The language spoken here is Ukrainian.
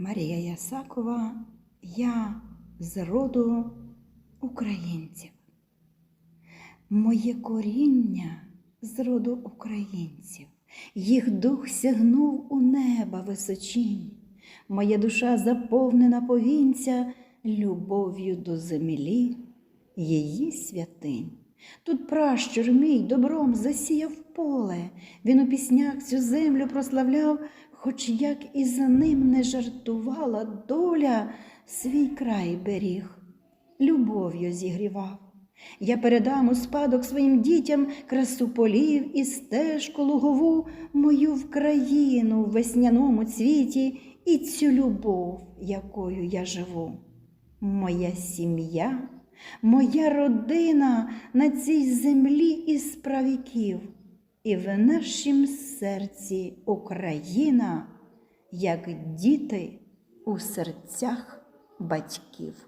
Марія Ясакова, я з роду українців. Моє коріння з роду українців, їх дух сягнув у неба височінь. Моя душа заповнена повінця любов'ю до землі, її святинь. Тут пращур мій добром засіяв поле, він у піснях цю землю прославляв, хоч як і за ним не жартувала доля, свій край беріг, любов'ю зігрівав. Я передам у спадок своїм дітям красу полів і стежку лугову, мою в країну в весняному цвіті і цю любов, якою я живу. Моя сім'я, моя родина на цій землі із правіків, і в нашім серці Україна, як діти у серцях батьків.